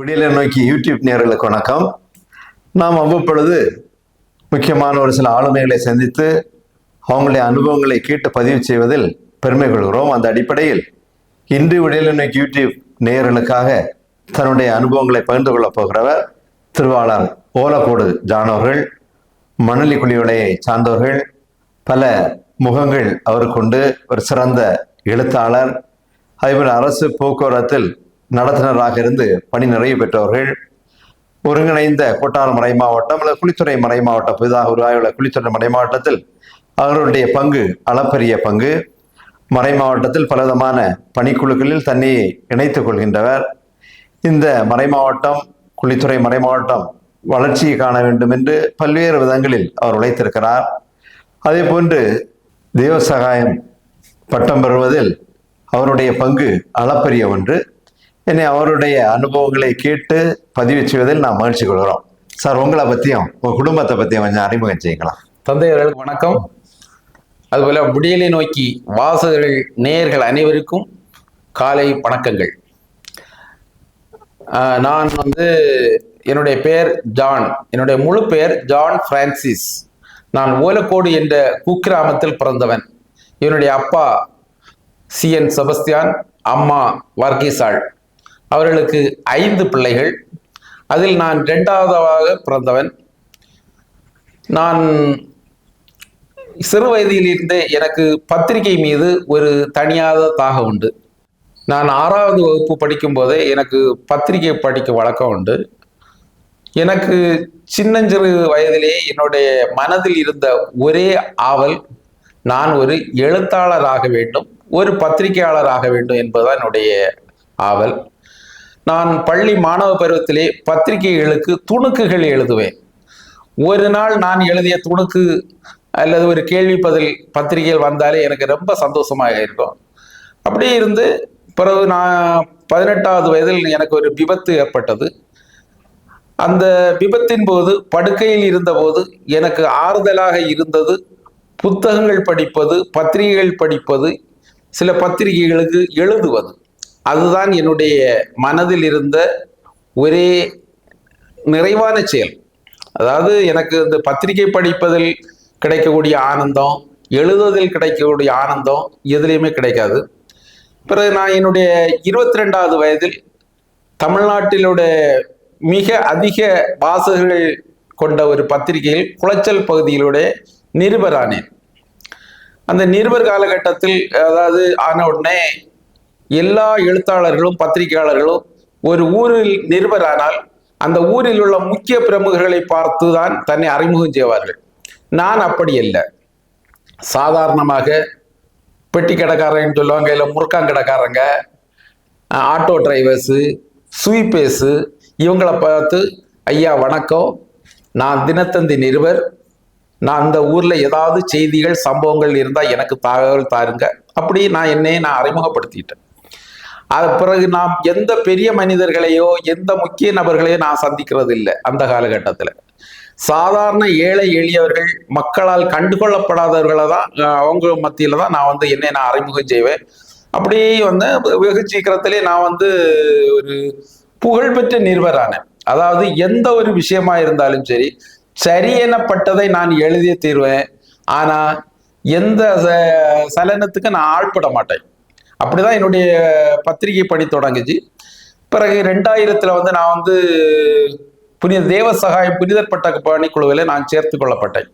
விடியலை நோக்கி யூடியூப் நேயர்களுக்கு வணக்கம். நாம் அவ்வப்பொழுது முக்கியமான ஒரு சில ஆளுமைகளை சந்தித்து அவங்களுடைய அனுபவங்களை கேட்டு பதிவு செய்வதில் பெருமை கொள்கிறோம். அந்த அடிப்படையில் இன்று விடியலை நோக்கி யூடியூப் நேயர்களுக்காக தன்னுடைய அனுபவங்களை பகிர்ந்து கொள்ளப் போகிறவர் திருவாளர் ஓலக்கோடு ஜானவர்கள் மணலி குழியோலையை சார்ந்தவர்கள் பல முகங்கள் அவருக்கு உண்டு. ஒரு சிறந்த எழுத்தாளர். அதேபோல் அரசு போக்குவரத்தில் நடத்துனராக இருந்து பணி நிறைவு பெற்றவர்கள் ஒருங்கிணைந்த கொட்டாரம் மறை மாவட்டம் அல்லது குளித்துறை மறை மாவட்டம் புதிதாக உருவாகியுள்ள குளித்துறை மறை மாவட்டத்தில் அவர்களுடைய பங்கு அளப்பரிய பங்கு. மறை மாவட்டத்தில் பலவிதமான பணிக்குழுக்களில் தன்னை இணைத்துக் கொள்கின்றவர். இந்த மறை மாவட்டம் குளித்துறை மறை மாவட்டம் வளர்ச்சியை காண வேண்டும் என்று பல்வேறு விதங்களில் அவர் உழைத்திருக்கிறார். அதே போன்று தேவசகாயம் பட்டம் பெறுவதில் அவருடைய பங்கு அளப்பரிய ஒன்று. என்னை அவருடைய அனுபவங்களை கேட்டு பதிவு செய்வதில் நான் மகிழ்ச்சி கொள்கிறோம். சார் உங்களை பற்றியும் உங்கள் குடும்பத்தை பற்றியும் கொஞ்சம் அறிமுகம் செய்யுங்களா தந்தையர்களுக்கு வணக்கம். அதுபோல விடியலை நோக்கி வாசகர்கள் நேயர்கள் அனைவருக்கும் காலை வணக்கங்கள். நான் வந்து என்னுடைய பெயர் ஜான். என்னுடைய முழு பெயர் ஜான் பிரான்சிஸ். நான் ஓலக்கோடு என்ற குக்கிராமத்தில் பிறந்தவன். என்னுடைய அப்பா சி என் செபஸ்தியான் அம்மா வர்கீசாள். அவர்களுக்கு ஐந்து பிள்ளைகள். அதில் நான் இரண்டாவதாக பிறந்தவன். நான் சிறு வயதிலிருந்தே எனக்கு பத்திரிகை மீது ஒரு தனியாத தாக உண்டு. நான் ஆறாவது வகுப்பு படிக்கும் போதே எனக்கு பத்திரிகை படிக்க வழக்கம் உண்டு. எனக்கு சின்னஞ்சிறு வயதிலே என்னுடைய மனதில் இருந்த ஒரே ஆவல் நான் ஒரு எழுத்தாளராக வேண்டும் ஒரு பத்திரிகையாளராக வேண்டும் என்பதுதான் என்னுடைய ஆவல். நான் பள்ளி மாணவ பருவத்திலே பத்திரிகைகளுக்கு துணுக்குகள் எழுதுவேன். ஒரு நாள் நான் எழுதிய துணுக்கு அல்லது ஒரு கேள்வி பதில் பத்திரிகைகள் வந்தாலே எனக்கு ரொம்ப சந்தோஷமாக இருக்கும். அப்படியே இருந்து பிறகு நான் பதினெட்டாவது வயதில் எனக்கு ஒரு விபத்து ஏற்பட்டது. அந்த விபத்தின் போது படுக்கையில் இருந்தபோது எனக்கு ஆறுதலாக இருந்தது. புத்தகங்கள் படிப்பது பத்திரிகைகள் படிப்பது சில பத்திரிகைகளுக்கு எழுதுவது. அதுதான் என்னுடைய மனதில் இருந்த ஒரே நிறைவான செயல். அதாவது எனக்கு இந்த பத்திரிகை படிப்பதில் கிடைக்கக்கூடிய ஆனந்தம் எழுதுவதில் கிடைக்கக்கூடிய ஆனந்தம் எதுலேயுமே கிடைக்காது. பிறகு நான் என்னுடைய இருபத்தி ரெண்டாவது வயதில் தமிழ்நாட்டிலுடைய மிக அதிக வாசகர்கள் கொண்ட ஒரு பத்திரிகையில் குளச்சல் பகுதியிலுடைய நிருபரானேன். அந்த நிருபர் காலகட்டத்தில் அதாவது ஆன உடனே எல்லா எழுத்தாளர்களும் பத்திரிகையாளர்களும் ஒரு ஊரில் நிருபரானால் அந்த ஊரில் உள்ள முக்கிய பிரமுகர்களை பார்த்து தான் தன்னை அறிமுகம் செய்வார்கள். நான் அப்படி இல்லை சாதாரணமாக பெட்டி கடைக்காரன்னு சொல்லுவாங்க இல்லை முறுக்காங்கடைக்காரங்க ஆட்டோ டிரைவர்ஸு ஸ்வீப்பேஸு இவங்களை பார்த்து ஐயா வணக்கம். நான் தினத்தந்தி நிருபர். நான் அந்த ஊரில் ஏதாவது செய்திகள் சம்பவங்கள் இருந்தால் எனக்கு தகவல் தாருங்க. அப்படி நான் என்னையே நான் அறிமுகப்படுத்திட்டேன். அது பிறகு நாம் எந்த பெரிய மனிதர்களையோ எந்த முக்கிய நபர்களையோ நான் சந்திக்கிறது இல்லை அந்த காலகட்டத்தில். சாதாரண ஏழை எளியவர்கள் மக்களால் கண்டுகொள்ளப்படாதவர்களை தான் அவங்க மத்தியில தான் நான் வந்து என்னை நான் அறிமுகம் செய்வேன். அப்படி வந்து வெகு சீக்கிரத்திலே நான் வந்து ஒரு புகழ்பெற்ற நிறுவரானேன் அதாவது எந்த ஒரு விஷயமா இருந்தாலும் சரி சரி எனப்பட்டதை நான் எழுதிய தீர்வேன். ஆனா எந்த சலனத்துக்கு நான் ஆள்பட மாட்டேன். அப்படிதான் என்னுடைய பத்திரிகை பணி தொடங்குச்சு. பிறகு ரெண்டாயிரத்துல வந்து நான் வந்து புனித தேவ சகாயம் புனிதர் பட்ட பணிக்குழுவில் நான் சேர்த்து கொள்ளப்பட்டேன்.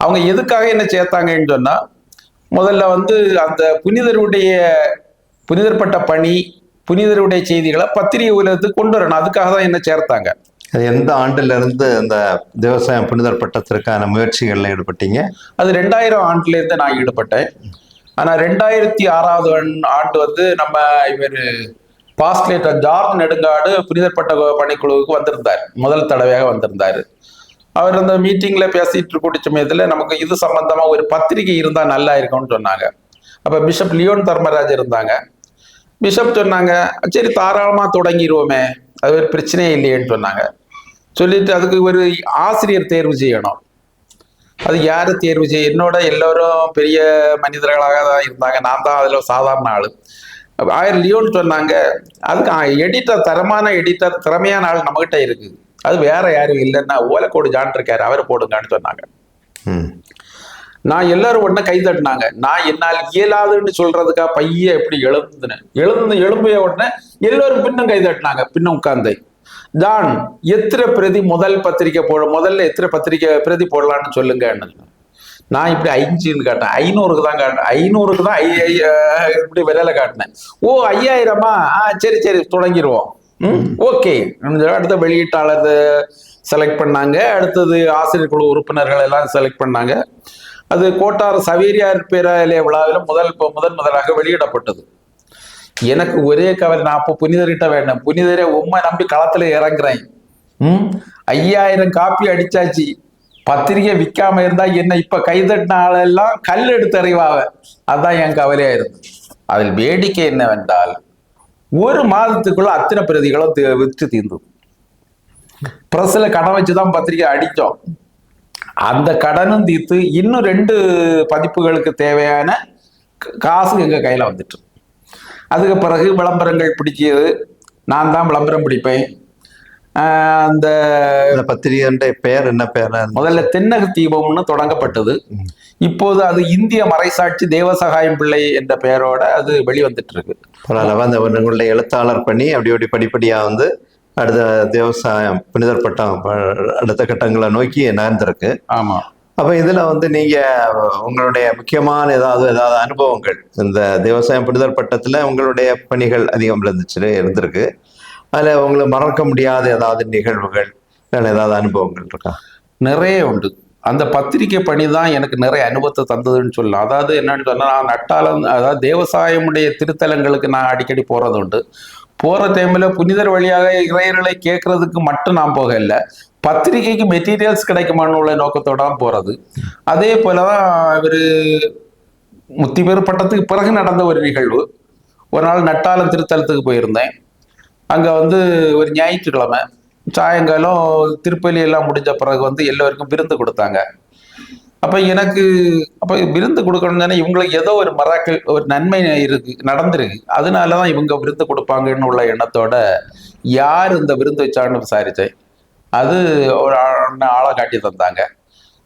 அவங்க எதுக்காக என்ன சேர்த்தாங்கன்னு சொன்னா முதல்ல வந்து அந்த புனிதருடைய புனிதர் பட்ட பணி புனிதருடைய செய்திகளை பத்திரிகை உலகத்துக்கு கொண்டு வரணும். அதுக்காக தான் என்ன சேர்த்தாங்க. அது எந்த ஆண்டுல இருந்து இந்த விவசாயம் புனிதர் பட்டத்திற்கான முயற்சிகள்ல ஈடுபட்டீங்க? அது ரெண்டாயிரம் ஆண்டுல இருந்து நான் ஈடுபட்டேன். ஆனா ரெண்டாயிரத்தி ஆறாவது ஆண்டு- ஆண்டு வந்து நம்ம இவர் பாஸ்லேட்டர் ஜார்ஜ் நெடுங்காடு புனிதப்பட்ட பணிக்குழுவுக்கு வந்திருந்தார். முதல் தடவையாக வந்திருந்தார். அவர் அந்த மீட்டிங்ல பேசிட்டு கூடிய சமயத்துல நமக்கு இது சம்பந்தமா ஒரு பத்திரிகை இருந்தா நல்லா இருக்கும்னு சொன்னாங்க. அப்ப பிஷப் லியோன் தர்மராஜ் இருந்தாங்க. பிஷப் சொன்னாங்க சரி தாராளமா தொடங்கிடுவோமே அது ஒரு பிரச்சனையே இல்லையேன்னு சொன்னாங்க. சொல்லிட்டு அதுக்கு ஒரு ஆசிரியர் தேர்வு செய்யணும். அது யாரு தேர்வு செய்ய என்னோட எல்லோரும் பெரிய மனிதர்களாக தான் இருந்தாங்க. நான் தான் அதுல சாதாரண ஆளு. ஆயிரம் லியோன்னு சொன்னாங்க. அதுக்கு எடிட்டர் தரமான எடிட்டர் திறமையான ஆள் நம்மகிட்ட இருக்கு அது வேற யாரும் இல்லைன்னா ஓலக்கோடு ஜான் இருக்காரு அவரை போடுங்கன்னு சொன்னாங்க. நான் எல்லாரும் உடனே கை தட்டினாங்க. நான் என்னால் இயலாதுன்னு சொல்றதுக்கா பைய எப்படி எழுந்துனேன்? எழுந்து எழும்பிய உடனே எல்லாரும் பின்னும் கை தட்டினாங்க. பின்னும் உட்கார்ந்து. ஜான் எத்தனை பிரதி முதல் பத்திரிக்கை போட முதல்ல எத்தனை பத்திரிக்கை பிரதி போடலாம்னு சொல்லுங்கன்னு நான் இப்படி அஞ்சுன்னு காட்டினேன். ஐநூறுக்கு தான் காட்டினேன். ஐநூறுக்கு தான் ஐ இப்படி விலையில காட்டினேன். ஓ ஐயாயிரமா? ஆ சரி சரி தொடங்கிடுவோம் ம் ஓகே. அடுத்த வெளியீட்டாளர் செலக்ட் பண்ணாங்க. அடுத்தது ஆசிரியர் குழு உறுப்பினர்கள் எல்லாம் செலக்ட் பண்ணாங்க. அது கோட்டார் சவேரியார் பேராலய விழாவில் முதல் முதன் முதலாக வெளியிடப்பட்டது. எனக்கு ஒரே கவலை நான் அப்போ புனிதர்கிட்ட வேண்டாம் புனிதரை உண்மை நம்பி களத்துல இறங்குறேன். ம்? ஐயாயிரம் காப்பி அடிச்சாச்சு. பத்திரிகை விற்காம இருந்தா என்ன இப்ப கைதட்டின ஆளெல்லாம் கல் எடுத்து அறிவாவ அதான் என் கவலையா இருந்து அதில் வேடிக்கை என்னவென்றால் ஒரு மாதத்துக்குள்ள அத்தனை பிரதிகளும் விற்று தீர்ந்தது. பிரஸ்ல கடன் வச்சுதான் பத்திரிகை அடித்தோம். அந்த கடனும் தீர்த்து இன்னும் ரெண்டு பதிப்புகளுக்கு தேவையான காசு எங்க கையில வந்துட்டு. அதுக்கு பிறகு விளம்பரங்கள் பிடிக்கியது நான் தான் விளம்பரம் பிடிப்பேன். அந்த பத்திரிகைன்ற பெயர் என்ன பெயர் முதல்ல தென்னக தீபம்னு தொடங்கப்பட்டது. இப்போது அது இந்திய மறைசாட்சி தேவசகாயம் பிள்ளை என்ற பெயரோட அது வெளிவந்துட்டு இருக்கு பரவாயில்ல அந்த உங்களுடைய எழுத்தாளர் பண்ணி அப்படி அப்படி படிப்படியா வந்து அடுத்த விவசாயம் புனிதர் பட்டம் அடுத்த கட்டங்களை நோக்கி நகர்ந்திருக்கு. ஆமா. அப்ப இதுல வந்து நீங்க உங்களுடைய முக்கியமான ஏதாவது ஏதாவது அனுபவங்கள் இந்த விவசாயம் புரிதல் பட்டத்துல உங்களுடைய பணிகள் அதிகம் இருந்துச்சு இருந்திருக்கு. அதுல உங்களுக்கு மறக்க முடியாத ஏதாவது நிகழ்வுகள் இல்ல ஏதாவது அனுபவங்கள் இருக்கா? நிறைய உண்டு. அந்த பத்திரிகை பணி தான் எனக்கு நிறைய அனுபவத்தை தந்ததுன்னு சொல்லலாம். அதாவது என்னன்னு சொன்னால் நான் நட்டாளம் அதாவது தேவசாயமுடைய திருத்தலங்களுக்கு நான் அடிக்கடி போகிறது உண்டு போகிற டைமில் புனிதர் வழியாக இறையர்களை கேட்கறதுக்கு மட்டும் நான் போகல. பத்திரிகைக்கு மெட்டீரியல்ஸ் கிடைக்குமான்னு உள்ள நோக்கத்தோட தான் போகிறது அதே அவர் முத்தி பேர் பட்டத்துக்கு பிறகு நடந்த ஒரு நிகழ்வு. ஒரு நாள் நட்டாளம் திருத்தலத்துக்கு போயிருந்தேன். அங்கே வந்து ஒரு ஞாயிற்றுக்கிழமை சாயங்காலம் திருப்பலி எல்லாம் முடிஞ்ச பிறகு வந்து எல்லோருக்கும் விருந்து கொடுத்தாங்க. அப்ப எனக்கு அப்ப விருந்து கொடுக்கணும்னு இவங்களுக்கு ஏதோ ஒரு மராக்கள் ஒரு நன்மை இருக்கு நடந்திருக்கு. அதனாலதான் இவங்க விருந்து கொடுப்பாங்கன்னு உள்ள எண்ணத்தோட யார் இந்த விருந்து வச்சாங்கன்னு விசாரிச்சேன். அது ஒரு ஆளை காட்டி தந்தாங்க.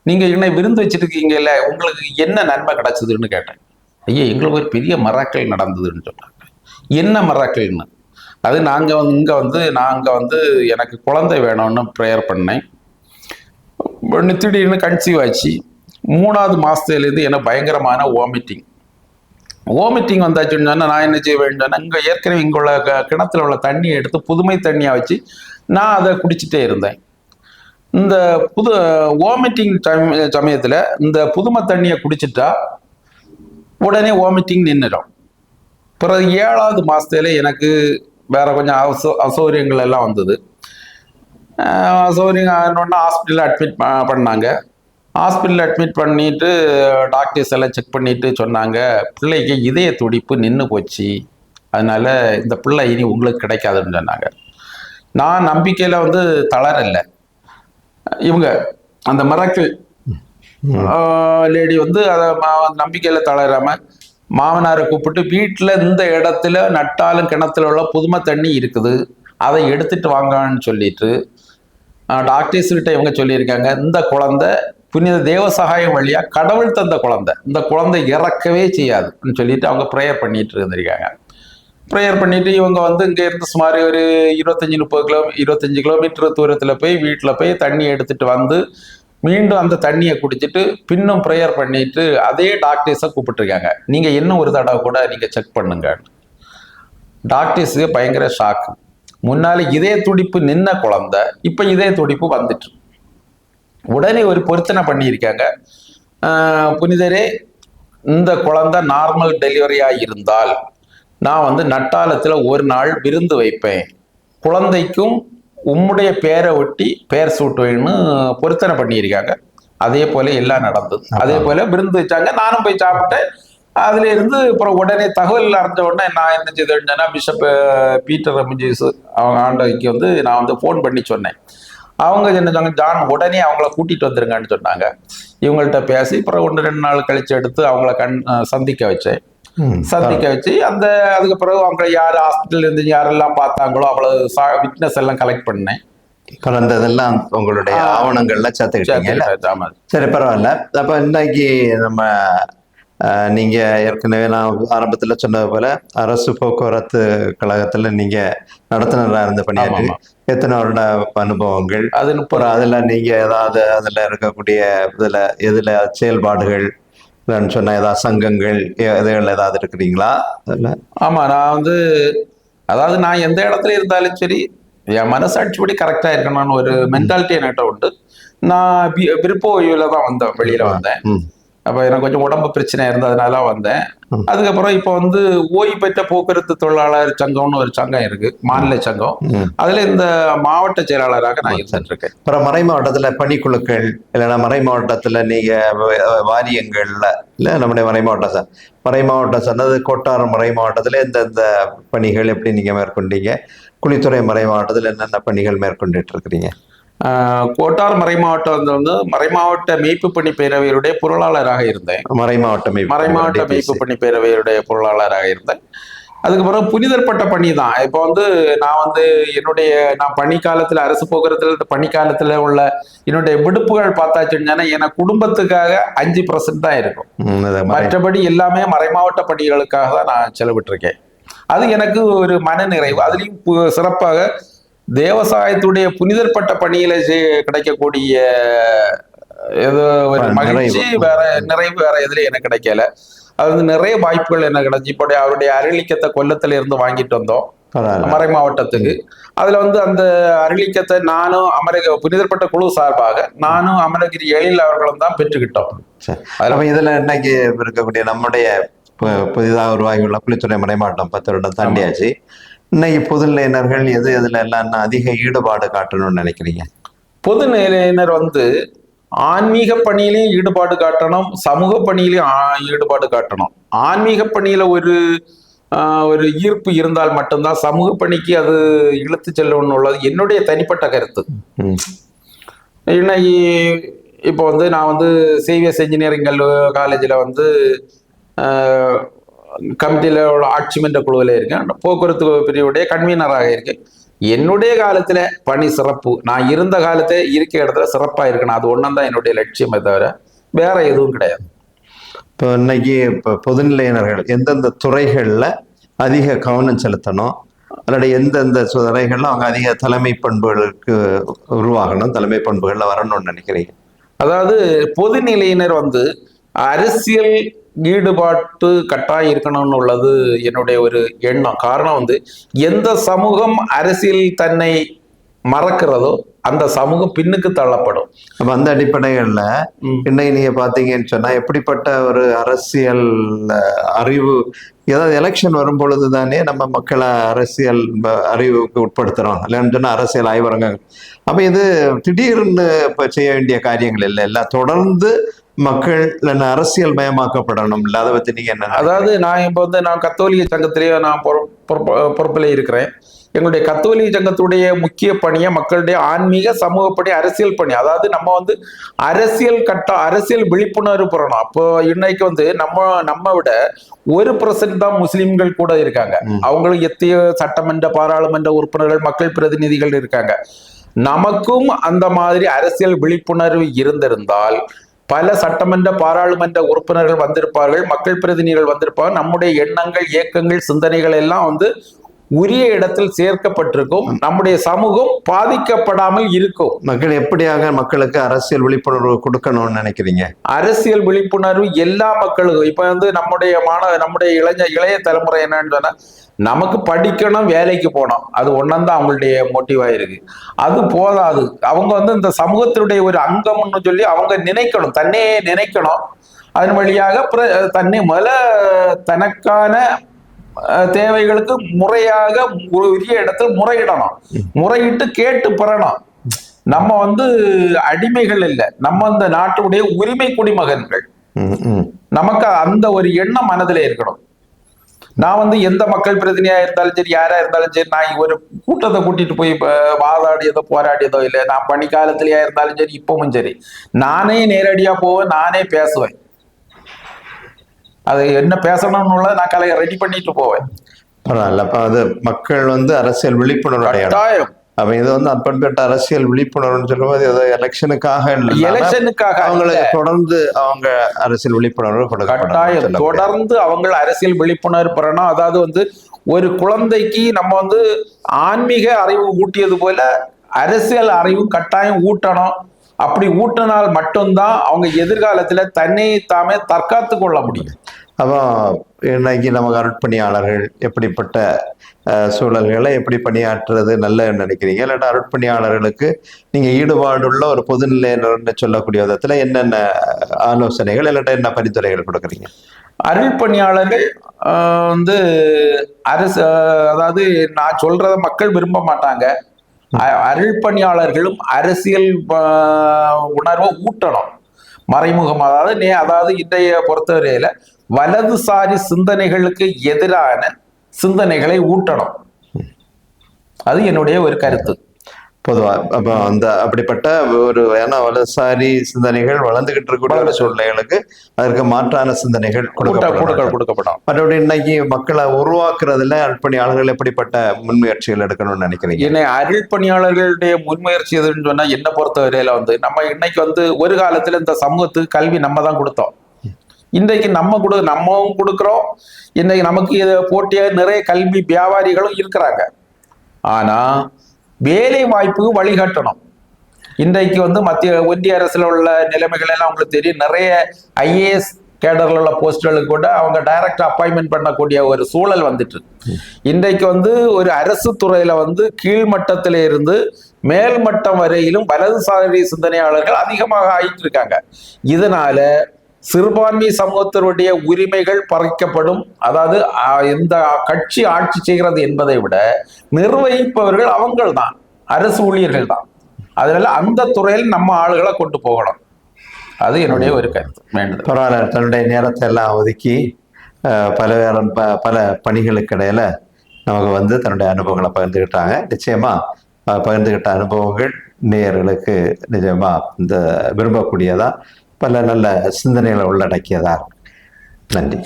நீங்க என்ன விருந்து வச்சிருக்கீங்கல்ல உங்களுக்கு என்ன நன்மை கிடைச்சதுன்னு கேட்டேன். ஐயா எங்களுக்கு ஒரு பெரிய மராக்கள் நடந்ததுன்னு சொன்னாங்க. என்ன மராக்கள்னு அது நாங்கள் வந்து இங்கே வந்து நாங்கள் வந்து எனக்கு குழந்தை வேணும்னு ப்ரேயர் பண்ணேன். திடீர்னு கன்சீவ் ஆச்சு. மூணாவது மாதத்துலேருந்து எனக்கு பயங்கரமான வாமிட்டிங் வாமிட்டிங் வந்தாச்சுன்னு நான் என்ன செய்ய வேண்டும் இங்கே ஏற்கனவே இங்கே உள்ள க- கிணத்துல உள்ள தண்ணியை எடுத்து புதுமை தண்ணியாக வச்சு நான் அதை குடிச்சிட்டே இருந்தேன். இந்த புது வாமிட்டிங் சமயத்தில் இந்த புதுமை தண்ணியை குடிச்சிட்டா உடனே வாமிட்டிங் நின்றுடும் பிறகு ஏழாவது மாதத்துல எனக்கு வேற கொஞ்சம் அசௌ அசௌகரியங்கள் எல்லாம் வந்தது. அசௌரியம் அசௌகரியம் ஆனோடனே ஹாஸ்பிட்டலில் அட்மிட் பண்ணாங்க. ஹாஸ்பிட்டலில் அட்மிட் பண்ணிட்டு டாக்டர்ஸ் எல்லாம் செக் பண்ணிட்டு சொன்னாங்க பிள்ளைக்கு இதய துடிப்பு நின்று போச்சு. அதனால இந்த பிள்ளை இனி உங்களுக்கு கிடைக்காதுன்னு சொன்னாங்க. நான் நம்பிக்கையில் வந்து தளரல. இவங்க அந்த மரக்கள் லேடி வந்து அதை நம்பிக்கையில் தளராம மாமனாரை கூப்பிட்டு வீட்டில் இந்த இடத்துல நட்டாலும் கிணத்துல உள்ள புதுமை தண்ணி இருக்குது. அதை எடுத்துட்டு வாங்கன்னு சொல்லிட்டு டாக்டர்ஸ் கிட்ட இவங்க சொல்லியிருக்காங்க இந்த குழந்தை புனித தேவ சகாயம் வழியா கடவுள் தந்த குழந்தை. இந்த குழந்தை இறக்கவே செய்யாதுன்னு சொல்லிட்டு அவங்க ப்ரேயர் பண்ணிட்டு இருந்திருக்காங்க. ப்ரேயர் பண்ணிட்டு இவங்க வந்து இங்கே இருந்து சுமார் ஒரு இருபத்தஞ்சி முப்பது கிலோ இருபத்தஞ்சு கிலோமீட்டர் தூரத்தில் போய் வீட்டில் போய் தண்ணி எடுத்துட்டு வந்து மீண்டும் அந்த தண்ணியை குடிச்சிட்டு பின்னும் ப்ரேயர் பண்ணிட்டு அதே டாக்டர்ஸை கூப்பிட்டுருக்காங்க. நீங்கள் இன்னும் ஒரு தடவை கூட நீங்கள் செக் பண்ணுங்க. டாக்டர்ஸுக்கு பயங்கர ஷாக்கு முன்னால் இதே துடிப்பு நின்ன குழந்தை இப்போ இதே துடிப்பு வந்துட்டு உடனே ஒரு பொருத்தனை பண்ணியிருக்காங்க. புனிதரே இந்த குழந்தை நார்மல் டெலிவரியா இருந்தால் நான் வந்து நட்டாளத்துல ஒரு நாள் விருந்து வைப்பேன். குழந்தைக்கும் உம்முடைய பேரை ஒட்டி பேர் சூட்டுவேன்னு பொருத்தனை பண்ணியிருக்காங்க. அதே போல எல்லாம் நடந்தது. அதே போல விருந்து வச்சாங்க. நானும் போய் சாப்பிட்டேன். அதுல இருந்து அப்புறம் உடனே தகவல் அறிஞ்ச உடனே நான் என்ன செய்தேன்னா பிஷப் பீட்டர் ரமிஜேஸ் அவங்க ஆண்டவைக்கு வந்து நான் வந்து ஃபோன் பண்ணி சொன்னேன். அவங்க என்ன சொன்னாங்க ஜான் உடனே அவங்கள கூட்டிட்டு வந்துருங்கன்னு சொன்னாங்க. இவங்கள்ட்ட பேசி அப்புறம் ஒன்று ரெண்டு நாள் கழிச்சு எடுத்து அவங்கள கண் சந்திக்க வச்சேன். சந்திக்க வச்சு அந்த அதுக்கு பிறகு அவங்க யார் ஹாஸ்பிட்டல் இருந்து யாரெல்லாம் பார்த்தாங்களோ அவ்வளவு விட்னஸ் எல்லாம் கலெக்ட் பண்ணேன். கலந்ததெல்லாம் உங்களுடைய. ஆவணங்கள்ல சேர்த்துக்கிட்டீங்கல்ல? ஆமா. சரி பரவாயில்ல. அப்ப இன்னைக்கு நம்ம நீங்க ஏற்கனவே நான் ஆரம்பத்துல சொன்னது போல அரசு போக்குவரத்து கழகத்துல நீங்க நடத்துனரா இருந்து பணியாற்றி. எத்தனை வருட அனுபவங்கள்? அது அப்புறம் அதுல நீங்க ஏதாவது அதுல இருக்கக்கூடிய இதுல எதுல செயல்பாடுகள்? சொன்ன ஏதாவது சங்கங்கள் இதுகள் ஏதாவது இருக்கிறீங்களா? அதுல. ஆமா நான் வந்து அதாவது நான் எந்த இடத்துல இருந்தாலும் சரி என் மனசாட்சிப்படி கரெக்டா இருக்கணும்னு ஒரு மென்டாலிட்டி என்கிட்ட உண்டு. நான் விருப்ப ஓய்வுல தான் வந்தேன் வெளியில வந்தேன். அப்ப எனக்கு கொஞ்சம் உடம்பு பிரச்சனை இருந்ததுனால வந்தேன். அதுக்கப்புறம் இப்போ வந்து ஓய்வு பெற்ற போக்குவரத்து தொழிலாளர் சங்கம்னு ஒரு சங்கம் இருக்கு. மாநில சங்கம். அதுல இந்த மாவட்ட செயலாளராக நான் இருந்துட்டு இருக்கேன் அப்புறம் மறை மாவட்டத்துல பணிக்குழுக்கள் இல்லைன்னா மறை மாவட்டத்துல நீங்க வாரியங்கள்ல இல்ல நம்முடைய மறை மாவட்டம் சார் மறை மாவட்டம் சொன்னது கோட்டாரம் மறை மாவட்டத்துல எந்தெந்த பணிகள் எப்படி நீங்க மேற்கொண்டீங்க? குளித்துறை மறை மாவட்டத்துல என்னென்ன பணிகள் மேற்கொண்டுட்டு இருக்கிறீங்க கோட்டார் மறைமாவட்டம் வந்து மறைமாவட்ட மேய்ப்பு பணி பேரவையுடைய பொருளாளராக இருந்தேன். மறை மாவட்டம் மறைமாவட்ட மேய்ப்பு பணி பேரவையுடைய பொருளாளராக இருந்தேன். அதுக்கப்புறம் புனிதர் பட்ட பணி தான். இப்போ வந்து நான் வந்து என்னுடைய நான் பணி காலத்துல அரசு போக்குவரத்துல பணி காலத்துல உள்ள என்னுடைய விடுப்புகள் பார்த்தாச்சுன்னா என குடும்பத்துக்காக அஞ்சு பர்சன்ட் தான் இருக்கும். மற்றபடி எல்லாமே மறைமாவட்ட பணிகளுக்காக தான் நான் செலவிட்டிருக்கேன். அது எனக்கு ஒரு மன நிறைவு அதுலயும் சிறப்பாக தேவசாயத்துடைய புனிதர் பட்ட பணியில கிடைக்கக்கூடிய ஏதோ ஒரு நிறைவு. மகிழ்ச்சி வேற நிறைவு வேற எதுல எனக்கு கிடைக்கல. அது வந்து நிறைய வாய்ப்புகள் எனக்கு கிடைச்சு. இப்போ அவருடைய அருளிக்கத்தை கொல்லத்துல இருந்து வாங்கிட்டு வந்தோம். மறை மாவட்டத்துக்கு. அதுல வந்து அந்த அருளிக்கத்தை நானும் அமர புனிதர்பட்ட குழு சார்பாக நானும் அமரகிரி எழில் அவர்களும் தான் பெற்றுக்கிட்டோம். இதுல இன்னைக்கு இருக்கக்கூடிய நம்முடைய புதிதாக உருவாகியுள்ள புலித்துறை மறைமாவட்டம் பத்து வருடம் தாண்டியாச்சு. இன்னைக்கு பொதுநிலையினர்கள் எது எதுல எல்லாம் அதிக ஈடுபாடு காட்டணும்னு நினைக்கிறீங்க? பொது நிலையினர் வந்து ஆன்மீக பணியிலையும் ஈடுபாடு காட்டணும் சமூக பணியிலையும் ஈடுபாடு காட்டணும். ஆன்மீக பணியில ஒரு ஒரு ஈர்ப்பு இருந்தால் மட்டும்தான் சமூக பணிக்கு அது இழுத்து செல்லணும்னு உள்ளது என்னுடைய தனிப்பட்ட கருத்து. இன்னைக்கு இப்போ வந்து நான் வந்து சிவிஎஸ் இன்ஜினியரிங் காலேஜில் வந்து கமிட்டியில் உள்ள ஆட்சி மன்ற குழுவில் இருக்கேன். போக்குவரத்து பிரிவுடைய கன்வீனராக இருக்கேன். என்னுடைய காலத்துல பணி சிறப்பு நான் இருந்த காலத்தை இருக்க இடத்துல சிறப்பா இருக்கணும். அது ஒன்றும் தான் என்னுடைய லட்சியமே தவிர வேற எதுவும் கிடையாது. இப்போ இன்னைக்கு இப்போ பொதுநிலையினர்கள் எந்தெந்த துறைகள்ல அதிக கவனம் செலுத்தணும்? அல்லது எந்தெந்த துறைகள்ல அவங்க அதிக தலைமை பண்புகளுக்கு உருவாகணும் தலைமை பண்புகள்ல வரணும்னு நினைக்கிறீங்க? அதாவது பொதுநிலையினர் வந்து அரசியல் ஈடுபாட்டு கட்டாயம் இருக்கணும்னு உள்ளது என்னுடைய ஒரு எண்ணம். காரணம் வந்து எந்த சமூகம் அரசியல் தன்னை மறக்கிறதோ அந்த சமூகம் பின்னுக்கு தள்ளப்படும். அப்ப அந்த அடிப்படைகள்ல இன்னைக்கு நீங்க பாத்தீங்கன்னு சொன்னா எப்படிப்பட்ட ஒரு அரசியல் அறிவு ஏதாவது எலெக்ஷன் வரும் பொழுது தானே நம்ம மக்களை அரசியல் அறிவுக்கு உட்படுத்துறோம். இல்லைன்னு சொன்னா அரசியல் ஆய்வரங்கம் அப்ப இது திடீர்னு இப்ப செய்ய வேண்டிய காரியங்கள் இல்லை. எல்லாம் தொடர்ந்து மக்கள் இல்லைன்னா அரசியல் மயமாக்கப்படணும். அதை பத்தி நீங்க என்ன? அதாவது நான் இப்போ வந்து நான் கத்தோலிக்க சங்கத்திலேயே நான் பொறு- பொறுப்பு- பொறுப்புல இருக்கிறேன். எங்களுடைய கத்தோலிக்க சங்கத்துடைய முக்கிய பணியை மக்களுடைய ஆன்மீக சமூக பணி அரசியல் பணி. அதாவது நம்ம வந்து அரசியல் கட்ட அரசியல் விழிப்புணர்வு பெறணும். அப்போ இன்னைக்கு வந்து நம்ம நம்ம விட ஒரு பர்சன்ட் தான் முஸ்லிம்கள் கூட இருக்காங்க. அவங்களும் எத்தனையோ சட்டமன்ற பாராளுமன்ற உறுப்பினர்கள் மக்கள் பிரதிநிதிகள் இருக்காங்க. நமக்கும் அந்த மாதிரி அரசியல் விழிப்புணர்வு இருந்திருந்தால் பல சட்டமன்ற பாராளுமன்ற உறுப்பினர்கள் வந்திருப்பார்கள் மக்கள் பிரதிநிதிகள் வந்திருப்பார்கள் நம்முடைய எண்ணங்கள் இயக்கங்கள் சிந்தனைகள் எல்லாம் வந்து உரிய இடத்தில் சேர்க்கப்பட்டிருக்கும். நம்முடைய சமூகம் பாதிக்கப்படாமல் இருக்கும். மக்கள் எப்படியாக மக்களுக்கு அரசியல் விழிப்புணர்வு கொடுக்கணும்னு நினைக்கிறீங்க? அரசியல் விழிப்புணர்வு எல்லா மக்களுக்கும். இப்ப வந்து நம்முடைய மாணவ நம்முடைய இளைஞ இளைய தலைமுறை என்னன்னு சொன்னா நமக்கு படிக்கணும் வேலைக்கு போகணும். அது ஒன்னந்தான் அவங்களுடைய மோட்டிவா இருக்கு. அது போதாது. அவங்க வந்து இந்த சமூகத்தினுடைய ஒரு அங்கம்னு சொல்லி அவங்க நினைக்கணும். தன்னையே நினைக்கணும். அதன் வழியாக தன்னை முதல்ல தனக்கான தேவைகளுக்கு முறையாக உரிய இடத்தில் முறையிடணும். முறையிட்டு கேட்டு பெறணும். நம்ம வந்து அடிமைகள் இல்லை. நம்ம இந்த நாட்டுடைய உரிமை குடிமகன்கள். நமக்கு அந்த ஒரு எண்ணம் மனதில் இருக்கணும். நான் வந்து எந்த மக்கள் பிரதிநிதியா இருந்தாலும் சரி யாரா இருந்தாலும் சரி நான் ஒரு கூட்டத்தை கூட்டிட்டு போய் வாதாடியதோ போராடியதோ இல்லை நான் பணிக்காலத்திலயா இருந்தாலும் சரி இப்பவும் சரி. நானே நேரடியா போவேன் நானே பேசுவேன். அது என்ன பேசணும்னு நான் கலையை ரெடி பண்ணிட்டு போவேன். பரவாயில்ல. அப்ப அது மக்கள் வந்து அரசியல் விழிப்புணர்வு அடையணும். அப்ப இது வந்து அப்பன்பட்ட அரசியல் விழிப்புணர்வுன்னு சொல்லும்போது ஏதோ எலெக்ஷனுக்காக இல்லை. எலெக்ஷனுக்காக. அவங்களுக்கு தொடர்ந்து அவங்க அரசியல் விழிப்புணர்வு கட்டாயம். தொடர்ந்து அவங்க அரசியல் விழிப்புணர்வு பெறணும். அதாவது வந்து ஒரு குழந்தைக்கு நம்ம வந்து ஆன்மீக அறிவு ஊட்டியது போல அரசியல் அறிவும் கட்டாயம் ஊட்டணும். அப்படி ஊட்டினால் மட்டும்தான் அவங்க எதிர்காலத்துல தன்னை தாமே தற்காத்து கொள்ள முடியும். அப்போ இன்னைக்கு நமக்கு அருட்பணியாளர்கள் எப்படிப்பட்ட சூழல்களை எப்படி பணியாற்றுறது நல்ல நினைக்கிறீங்க? இல்லாட்டா அருட்பணியாளர்களுக்கு நீங்க ஈடுபாடுள்ள ஒரு பொதுநிலையினர்னு சொல்லக்கூடிய விதத்துல என்னென்ன ஆலோசனைகள் இல்லாட்டா என்ன பரிந்துரைகள் கொடுக்குறீங்க? அருள் பணியாளர்கள் வந்து அரசு அதாவது நான் சொல்றத மக்கள் விரும்ப மாட்டாங்க. அருள் பணியாளர்களும் அரசியல் உணர்வை ஊட்டணும். மறைமுகம் அதாவது நே அதாவது இன்றைய பொறுத்தவரையில வலதுசாரி சிந்தனைகளுக்கு எதிரான சிந்தனைகளை ஊட்டணும். அது என்னுடைய ஒரு கருத்து. பொதுவா. அப்போ அந்த அப்படிப்பட்ட ஒரு ஏன்னா வலதுசாரி சிந்தனைகள் வளர்ந்துகிட்டு இருக்கக்கூடிய ஒரு சூழ்நிலைகளுக்கு அதற்கு மாற்றான சிந்தனைகள் கொடுக்க கொடுக்கப்படும். மற்றபடி இன்னைக்கு மக்களை உருவாக்குறதுல அர்ப்பணியாளர்கள் எப்படிப்பட்ட முன்முயற்சிகள் எடுக்கணும்னு நினைக்கிறீங்க? என்னை அருள் பணியாளர்களுடைய முன்முயற்சி எதுன்னு சொன்னா என்ன பொறுத்தவரையில வந்து நம்ம இன்னைக்கு வந்து ஒரு காலத்துல இந்த சமூகத்துக்கு கல்வி நம்ம தான் கொடுத்தோம். இன்றைக்கு நம்ம கொடு நம்மவும் கொடுக்குறோம். இன்னைக்கு நமக்கு இது போட்டியா நிறைய கல்வி வியாபாரிகளும் இருக்கிறாங்க. ஆனா வேலை வாய்ப்புக்கு வழிகாட்டணும். இன்றைக்கு வந்து மத்திய ஒன்றிய அரசுல உள்ள நிலைமைகள் எல்லாம் உங்களுக்கு தெரியும். நிறைய ஐஏஎஸ் கேடர்ல உள்ள போஸ்டுகளுக்கு கூட அவங்க டைரக்ட் அப்பாயின்மெண்ட் பண்ணக்கூடிய ஒரு சூழல் வந்துட்டு இன்றைக்கு வந்து ஒரு அரசு துறையில வந்து கீழ்மட்டத்தில இருந்து மேல்மட்டம் வரையிலும் வலதுசாரி சிந்தனையாளர்கள் அதிகமாக ஆயிட்டு இருக்காங்க. இதனால சிறுபான்மை சமூகத்தினுடைய உரிமைகள் பறிக்கப்படும். அதாவது இந்த எந்த கட்சி ஆட்சி செய்கிறது என்பதை விட நிர்வகிப்பவர்கள் அவங்கள் தான் அரசு ஊழியர்கள் தான். அதனால அந்த துறையில் நம்ம ஆளுகளை கொண்டு போகணும். அது என்னுடைய ஒரு கருத்து. வேண்டும் பரவாயில்ல. தன்னுடைய நேரத்தை எல்லாம் ஒதுக்கி பலவேறம் ப- பல பணிகளுக்கு இடையில நமக்கு வந்து தன்னுடைய அனுபவங்களை பகிர்ந்துக்கிட்டாங்க நிச்சயமா பகிர்ந்துக்கிட்ட அனுபவங்கள் நேயர்களுக்கு நிஜமா இந்த விரும்பக்கூடியதான் பல நல்ல சிந்தனைகளை உள்ளடக்கியதா? இருக்கு. நன்றி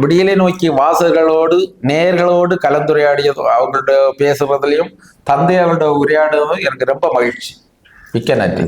விடியலை நோக்கி வாசகர்களோடு நேயர்களோடு கலந்துரையாடியதும் அவங்களோட பேசுறதுலையும் தந்தையாரோட உரையாடுவதும் எனக்கு ரொம்ப மகிழ்ச்சி. மிக்க நன்றி.